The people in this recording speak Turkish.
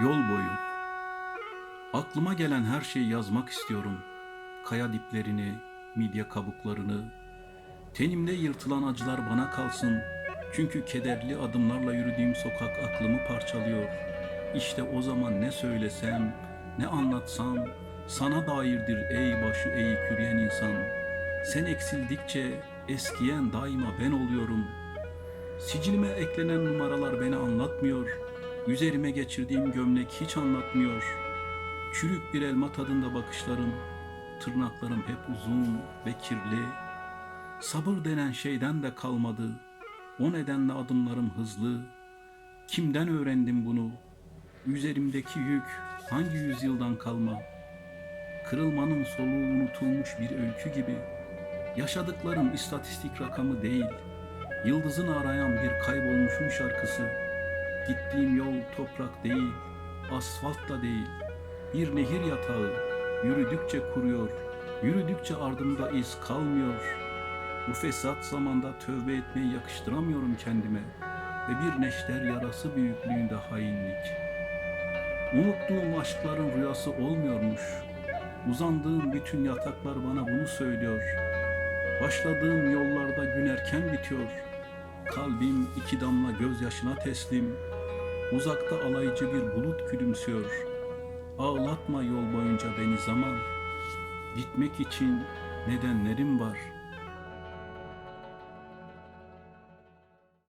Yol boyu. Aklıma gelen her şeyi yazmak istiyorum. Kaya diplerini, midye kabuklarını. Tenimde yırtılan acılar bana kalsın. Çünkü kederli adımlarla yürüdüğüm sokak aklımı parçalıyor. İşte o zaman ne söylesem, ne anlatsam sana dairdir ey başı eğik yürüyen insan. Sen eksildikçe eskiyen daima ben oluyorum. Sicilime eklenen numaralar beni anlatmıyor. Üzerime geçirdiğim gömlek hiç anlatmıyor. Çürük bir elma tadında bakışlarım, tırnaklarım hep uzun ve kirli. Sabır denen şeyden de kalmadı. O nedenle adımlarım hızlı. Kimden öğrendim bunu? Üzerimdeki yük hangi yüzyıldan kalma? Kırılmanın soluğu unutulmuş bir öykü gibi. Yaşadıklarım istatistik rakamı değil. Yıldızını arayan bir kaybolmuşun şarkısı. Gittiğim yol toprak değil, asfalt da değil. Bir nehir yatağı yürüdükçe kuruyor, yürüdükçe ardımda iz kalmıyor. Bu fesat zamanda tövbe etmeyi yakıştıramıyorum kendime ve bir neşter yarası büyüklüğünde hainlik. Unuttuğum aşkların rüyası olmuyormuş. Uzandığım bütün yataklar bana bunu söylüyor. Başladığım yollarda gün erken bitiyor. Kalbim iki damla gözyaşına teslim. Uzakta alaycı bir bulut gülümsüyor. Ağlatma yol boyunca beni zaman. Gitmek için nedenlerim var.